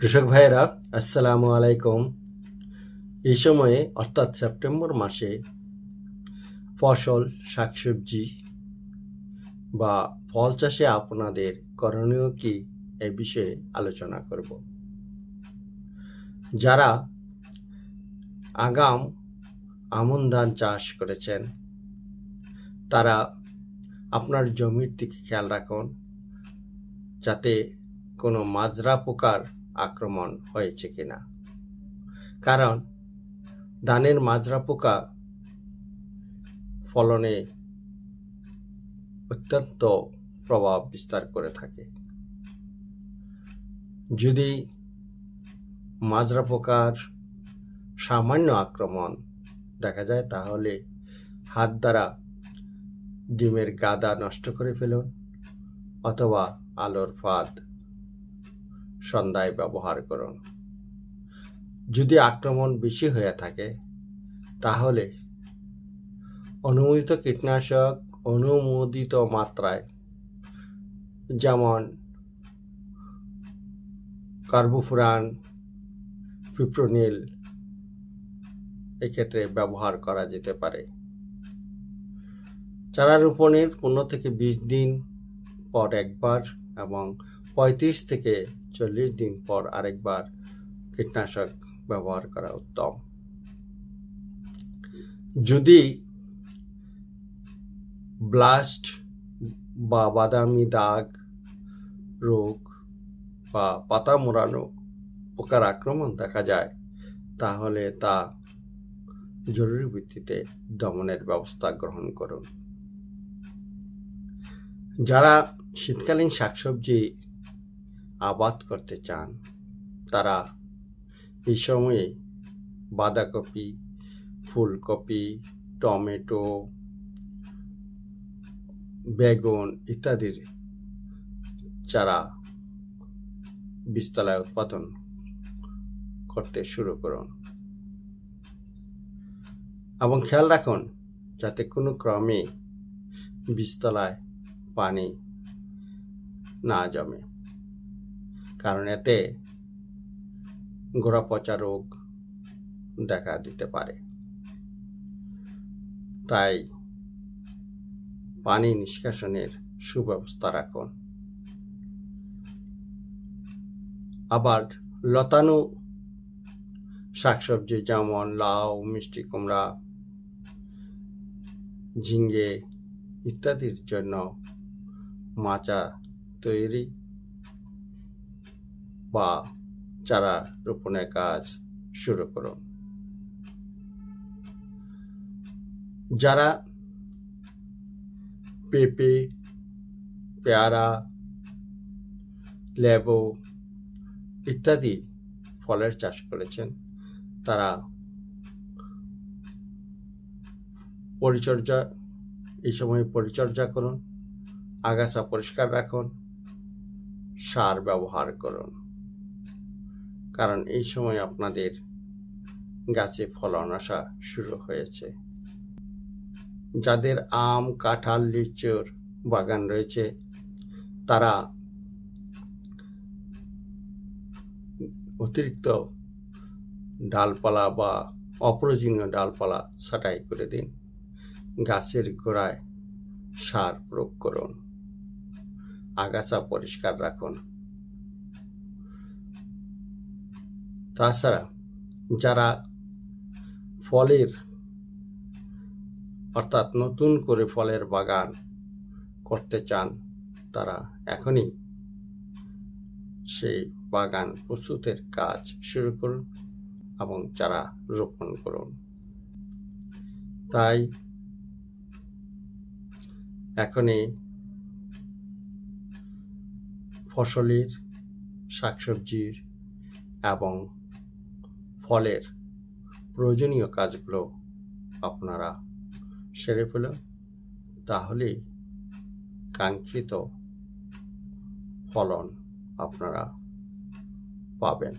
কৃষক ভাইয়েরা, আসসালামু আলাইকুম। এই সময়ে, অর্থাৎ সেপ্টেম্বর মাসে, ফসল, শাকসবজি বা ফল চাষে আপনাদের করণীয় কি এ বিষয়ে আলোচনা করব। যারা আগাম আমন ধান চাষ করেছেন, তারা আপনার জমির দিকে খেয়াল রাখুন, যাতে কোনো মাজরা পোকার আক্রমণ হয়েছে কিনা? কারণ ধানের মাজরা পোকা ফলনে অত্যন্ত প্রভাব বিস্তার করে থাকে। যদি মাজরা পোকার সামান্য আক্রমণ দেখা যায়, তাহলে হাত দ্বারা ডিমের গাদা নষ্ট করে ফেলুন অথবা আলোর ফাঁদ সন্ধ্যায় ব্যবহার করুন। যদি আক্রমণ বেশি হয়ে থাকে, তাহলে অনুমোদিত কীটনাশক অনুমোদিত মাত্রায়, যেমন কার্বোফুরান, পিপ্রোনিল এক্ষেত্রে ব্যবহার করা যেতে পারে। চারা রোপণের পনেরো থেকে বিশ দিন পর একবার এবং পঁয়ত্রিশ থেকে চল্লিশ দিন পর আরেকবার কীটনাশক ব্যবহার করা উত্তম। যদি ব্লাস্ট বা বাদামি দাগ রোগ বা পাতা মোড়ানো পোকার আক্রমণ দেখা যায়, তাহলে তা জরুরি ভিত্তিতে দমনের ব্যবস্থা গ্রহণ করুন। যারা শীতকালীন শাকসবজি আবাদ করতে চান, তারা এই সময়ে বাঁধাকপি, ফুলকপি, টমেটো, বেগুন ইত্যাদির চারা বিস্তলায় উৎপাদন করতে শুরু করুন। এবং খেয়াল রাখুন, যাতে কোনো ক্রমে বিস্তলায় পানি না জমে। কারণ এতে গোড়া পচা রোগ দেখা দিতে পারে। তাই পানি নিষ্কাশনের সুব্যবস্থা রাখুন। আবার লতানো শাকসবজি যেমন লাউ, মিষ্টি কুমড়া ঝিঙ্গে ইত্যাদির জন্য মাচা তৈরি বা চারা রোপণের কাজ শুরু করুন। যারা পেঁপে, পেয়ারা, লেবু ইত্যাদি ফলের চাষ করেছেন, তারা পরিচর্যা, এই সময় পরিচর্যা করুন, আগাছা পরিষ্কার রাখুন, সার ব্যবহার করুন। কারণ এই সময় আপনাদের গাছে ফলন আসা শুরু হয়েছে। যাদের আম, কাঁঠাল, লিচুর বাগান রয়েছে, তারা অতিরিক্ত ডালপালা বা অপ্রয়োজনীয় ডালপালা ছাঁটাই করে দিন। গাছের গোড়ায় সার প্রয়োগ করুন। আগাছা পরিষ্কার রাখুন। তাছাড়া যারা ফলের, অর্থাৎ নতুন করে ফলের বাগান করতে চান, তারা এখনই সেই বাগান প্রস্তুতের কাজ শুরু করুন এবং চারা রোপণ করুন। তাই এখনই ফসলের, শাকসবজির এবং ফলের প্রয়োজনীয় কাজগুলো আপনারা সেরে ফেলুন। তাহলেই কাঙ্ক্ষিত ফলন আপনারা পাবেন।